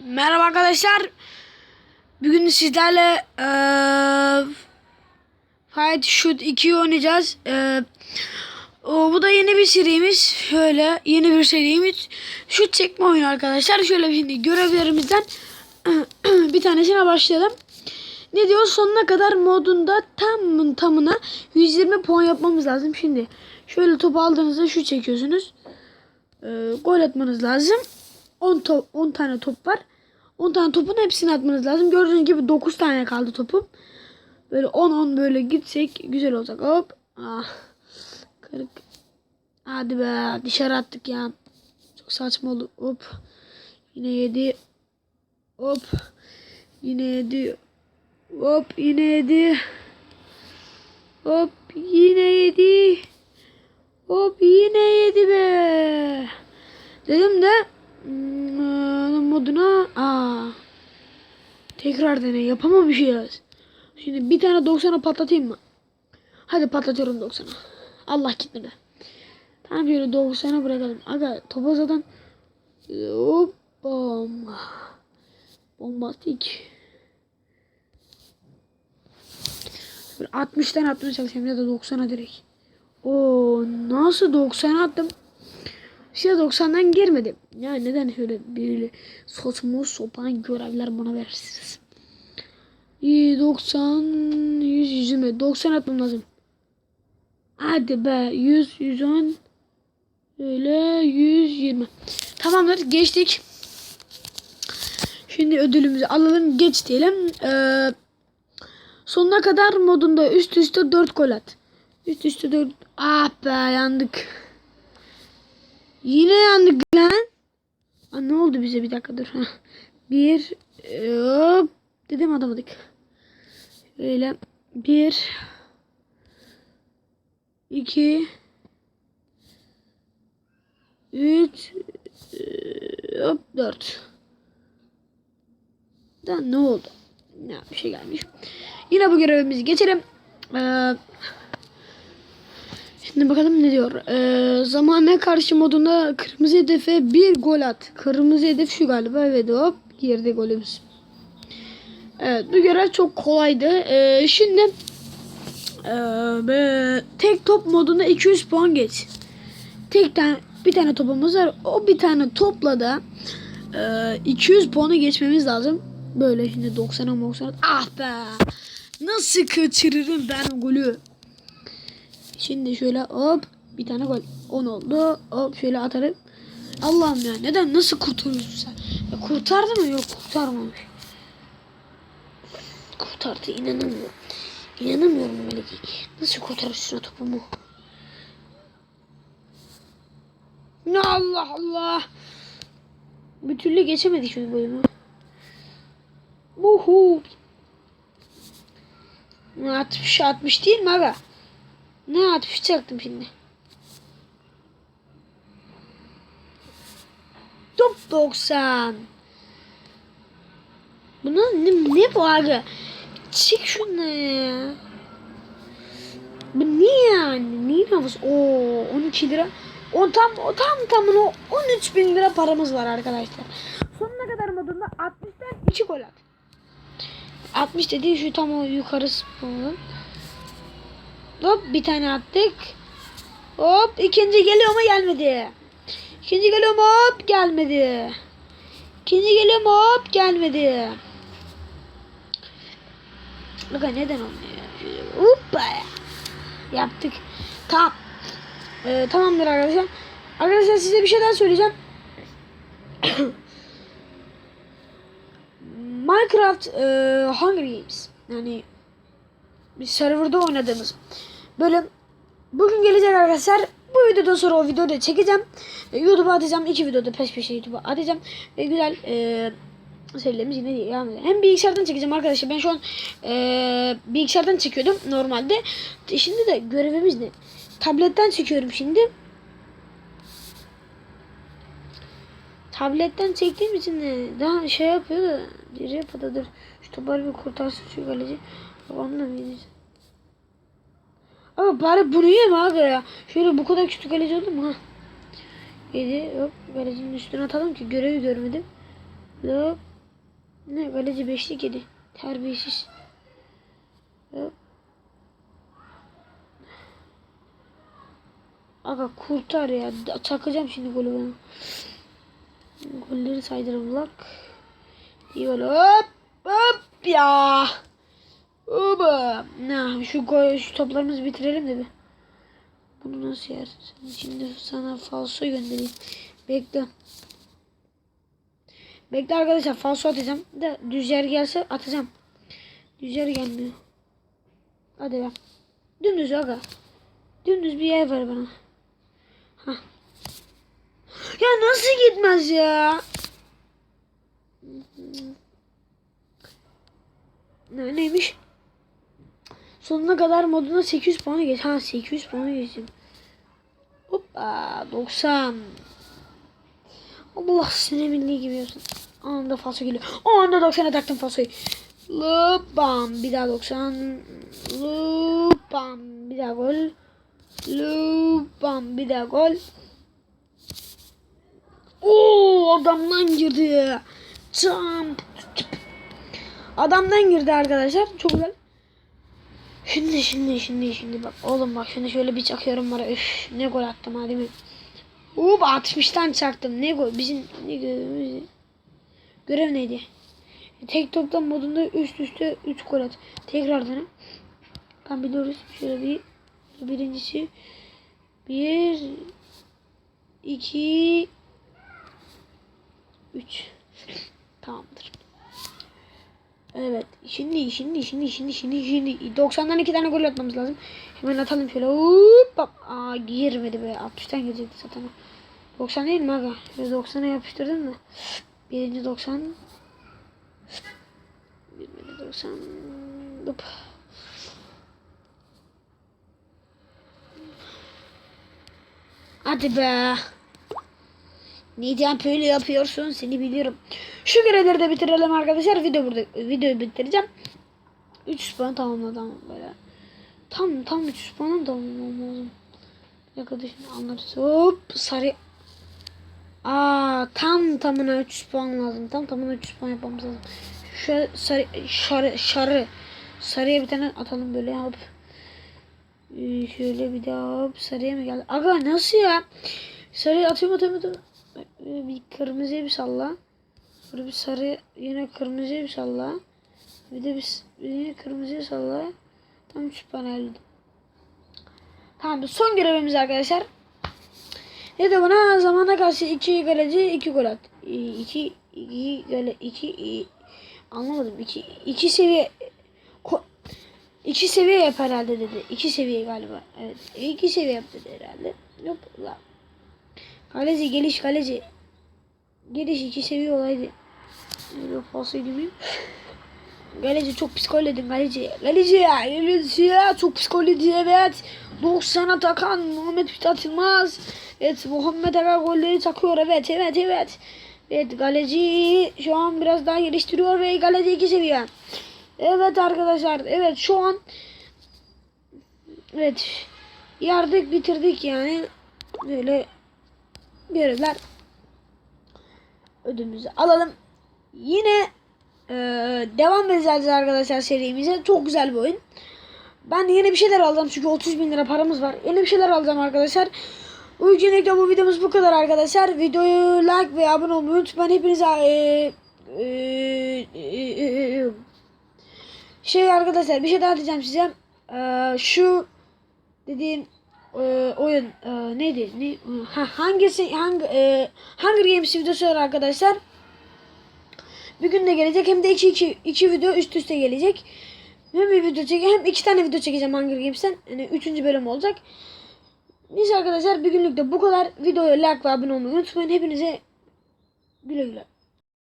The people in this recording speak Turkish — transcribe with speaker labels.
Speaker 1: Merhaba arkadaşlar. Bugün sizlerle eee Fight Shoot 2'yi oynayacağız. Eee, o, bu da yeni bir serimiz. Şöyle yeni bir serimiz. Şut çekme oyunu arkadaşlar. Şöyle şimdi görevlerimizden bir tanesine başlayalım. Ne diyor? Sonuna kadar modunda tam tamına 120 puan yapmamız lazım. Şimdi şöyle topu aldığınızda şut çekiyorsunuz. Eee, gol atmanız lazım. 10 top 10 tane top var. 10 tane topun hepsini atmanız lazım. Gördüğünüz gibi 9 tane kaldı topum. Böyle 10 10 böyle gitsek güzel olacak. Hop. Ah. Kırık. Hadi be dışarı attık ya. Çok saçma oldu. Hop. Yine yedi. Hop. Yine yedi. Hop yine yedi. Hop yine yedi. Hop yine yedi be. Dedim de tekrar dene yapamamışız. Şimdi bir tane 90'a patlatayım mı? Hadi patlatıyorum 90'a. Allah gitmedi. Tamam şöyle 90'a bırakalım. Aga topa zaten hop bom. Bombastik. Böyle 60'tan atmaya çalışayım ya da 90'a direkt. Oo nasıl 90'a attım? İşte 90'dan girmedim. Ya neden şöyle böyle saçma sapan görevler bana verirsiniz? İyi 90 100 120 90 atmam lazım. Hadi be 100 110 öyle 120. Tamamdır geçtik. Şimdi ödülümüzü alalım geç diyelim. Ee, sonuna kadar modunda üst üste 4 gol at. Üst üste 4 ah be yandık. Yine yandık lan. Aa, ne oldu bize bir dakika dur. Bir hop dedim atamadık. Böyle bir iki üç hop dört. Da ne oldu? Ne bir şey gelmiş. Yine bu görevimizi geçelim. Ee, Şimdi bakalım ne diyor. Ee, zamana karşı modunda kırmızı hedefe bir gol at. Kırmızı hedef şu galiba. Evet hop girdi golümüz. Evet bu görev çok kolaydı. Ee, şimdi ee, tek top modunda 200 puan geç. Tek tane bir tane topumuz var. O bir tane topla da ee, 200 puanı geçmemiz lazım. Böyle şimdi 90'a 90'a. Ah be. Nasıl kaçırırım ben golü? Şimdi şöyle hop bir tane gol. 10 oldu. Hop şöyle atarım. Allah'ım ya neden nasıl kurtarıyorsun sen? Ya kurtardı mı? Yok kurtarmamış. Kurtardı inanamıyorum. İnanamıyorum Melike. Nasıl kurtarırsın o topumu? Ne Allah Allah. Bir türlü geçemedi şu bölümü. Uhu. 60 60 değil mi aga? Ne atışacaktım şimdi? Top 90. Buna ne, ne bu abi? Çek şunu ya. Bu ne yani? Neyin havası? Oo 12 lira. O tam o tam tamına 13 bin lira paramız var arkadaşlar. Sonuna kadar modunda 60'tan 2 gol at. 60 dediği şu tam o yukarısı falan. Hop bir tane attık. Hop ikinci geliyor mu gelmedi. İkinci geliyor mu hop gelmedi. İkinci geliyor mu hop gelmedi. Bakın neden olmuyor? Hoppa. Yaptık. Tamam. Ee, tamamdır arkadaşlar. Arkadaşlar size bir şey daha söyleyeceğim. Minecraft e, Hunger Games yani bir serverda oynadığımız bölüm bugün gelecek arkadaşlar. Bu videodan sonra o videoyu da çekeceğim. E, YouTube'a atacağım. iki videoda peş peşe YouTube'a atacağım. Ve güzel e, serilerimiz yine devam ediyor. Hem bilgisayardan çekeceğim arkadaşlar. Ben şu an e, bilgisayardan çekiyordum normalde. Şimdi de görevimiz ne? Tabletten çekiyorum şimdi. Tabletten çektiğim için de daha şey yapıyor da diri yapıyor dur. Şu toparı bir kurtarsın şu kaleci. Babam da mıydı? Ama bari bunu yeme abi ya. Şöyle bu kadar küçük kaleci oldu mu ha? Yedi. Hop kalecinin üstüne atalım ki görevi görmedim. Hop. Ne kaleci beşlik yedi. Terbiyesiz. Hop. Aga kurtar ya. Çakacağım şimdi golü ben. Golleri saydırım lak. İyi. Hop. Hop ya. Oba. Ne şu gol şu toplarımızı bitirelim de bir. Bunu nasıl yersin? Şimdi sana falso göndereyim. Bekle. Bekle arkadaşlar falso atacağım. Da düz yer gelse atacağım. Düz yer gelmiyor. Hadi be. Dümdüz aga. Dümdüz bir yer ver bana. Hah. Ya nasıl gitmez ya? Ne, neymiş? Sonuna kadar moduna 800 puanı geç. Ha 800 puanı geçtim. Hoppa 90. Allah seni milli gibi yapsın. Anında falso geliyor. O anda 90'a taktım falsoyu. Lupam bir daha 90. Lupam bir daha gol. Lupam bir daha gol. Oo adamdan girdi. Tam. Adamdan girdi arkadaşlar. Çok güzel. Şimdi şimdi şimdi şimdi bak oğlum bak şimdi şöyle bir çakıyorum var. Üf ne gol attım hadi mi? Up 60'tan çaktım. Ne gol? Bizim ne görevimiz? Görev neydi? Tek toptan modunda üst üste 3 gol at. Tekrardan. Tam biliyoruz. Şöyle bir birincisi 1 2 3 Tamamdır. Evet. Şimdi şimdi şimdi şimdi şimdi şimdi 90'dan 2 tane gol atmamız lazım. Hemen atalım şöyle. Hop. bak. Aa girmedi be. 60'tan girecekti zaten. 90 değil mi aga? Şöyle 90'a yapıştırdım da. Birinci 90. Birinci 90. Hop. Hadi be. Neden böyle yapıyorsun seni biliyorum. Şu görevleri de bitirelim arkadaşlar. Video burada videoyu bitireceğim. 3 puan tamamladım böyle. Tam tam 3 puanım tamamlamam lazım. Şimdi anlarız. Hop sarı. Aa tam tamına 3 puan lazım. Tam tamına 3 puan yapmamız lazım. Şu sarı şarı şarı sarıya bir tane atalım böyle hop. Ee, şöyle bir daha hop sarıya mı geldi? Aga nasıl ya? Sarıya atıyorum atıyorum atıyorum. Ee, Bir kırmızıya bir salla. Sonra bir sarı yine kırmızıya bir salla. Bir de bir, bir yine kırmızıya salla. Tam 3 puan elde. Tamam son görevimiz arkadaşlar. Ne de buna zamana karşı 2 kaleci 2 gol at. 2 2 gole 2 anlamadım. 2 2 seviye ko, 2 seviye yap herhalde dedi. 2 seviye galiba. Evet. 2 seviye yap dedi herhalde. Yok la. Kaleci geliş kaleci. Geliş 2 seviye olaydı. Öyle falsaydı mıyım? Kaleci çok psikoledin kaleci. Kaleci ya. Kaleci ya. Çok psikoledi evet. 90'a takan Muhammed Mithat Yılmaz. Evet Muhammed Aga golleri takıyor. Evet evet evet. Evet kaleci şu an biraz daha geliştiriyor ve kaleci 2 seviye. Evet arkadaşlar. Evet şu an Evet. Yardık bitirdik yani. Böyle görevler ödümüzü alalım. Yine ee, devam edeceğiz arkadaşlar serimize. Çok güzel bir oyun. Ben yeni bir şeyler aldım çünkü 30 bin lira paramız var. Yeni bir şeyler alacağım arkadaşlar. Bu yüzden bu videomuz bu kadar arkadaşlar. Videoyu like ve abone olmayı unutmayın. Hepinize ee, ee, ee, şey arkadaşlar bir şey daha diyeceğim size. Ee, şu dediğim e, oyun e, neydi? Ne, ha, hangisi hangi e, Hunger Games videosu arkadaşlar. Bir gün de gelecek hem de iki, iki, iki video üst üste gelecek. Hem bir video çekeceğim hem iki tane video çekeceğim Hunger Games'ten. Yani üçüncü bölüm olacak. Neyse arkadaşlar bir günlük de bu kadar. Videoya like ve abone olmayı unutmayın. Hepinize güle güle.